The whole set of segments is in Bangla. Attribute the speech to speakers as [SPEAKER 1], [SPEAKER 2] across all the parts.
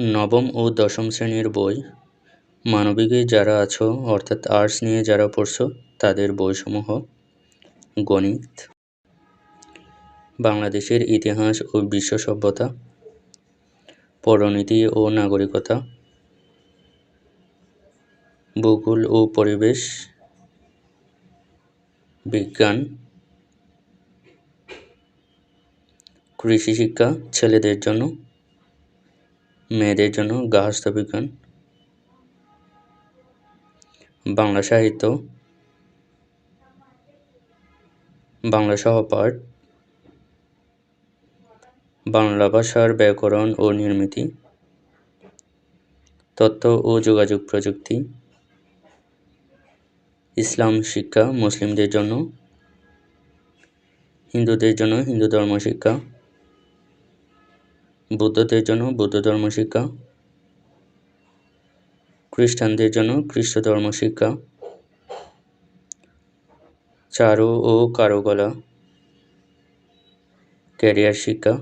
[SPEAKER 1] নবম ও দশম শ্রেণির বই। মানবিকে যারা আছো, অর্থাৎ আর্টস নিয়ে যারা পড়ছো, তাদের বইসমূহ। গণিত। বাংলাদেশের ইতিহাস ও বিশ্ব সভ্যতা। পরনীতি ও নাগরিকতা। ভূগোল ও পরিবেশ। বিজ্ঞান। কৃষি শিক্ষা ছেলেদের জন্য। মেয়েদের জন্য গার্হস্থ্য বিজ্ঞান, বাংলা সাহিত্য, বাংলা সহপাঠ, বাংলা ভাষার ব্যাকরণ ও নির্মিতি, তথ্য ও যোগাযোগ প্রযুক্তি, ইসলাম শিক্ষা মুসলিমদের জন্য, হিন্দুদের জন্য হিন্দু ধর্ম শিক্ষা বুদ্ধদের জন্য বৌদ্ধ ধর্ম শিক্ষা। খ্রিস্টানদের জন্য খ্রিস্ট ধর্ম শিক্ষা। চারু ও কারুকলা। ক্যারিয়ার শিক্ষা।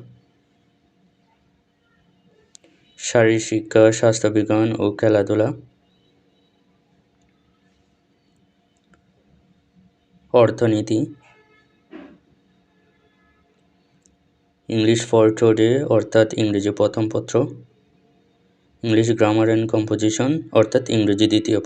[SPEAKER 1] শারীর শিক্ষা, স্বাস্থ্যবিজ্ঞান ও খেলাধুলা। অর্থনীতি। ইংলিশ ফর টুডে অর্থাৎ ইংরেজি প্রথম পত্র। ইংলিশ গ্রামার অ্যান্ড কম্পোজিশন অর্থাৎ ইংরেজি দ্বিতীয়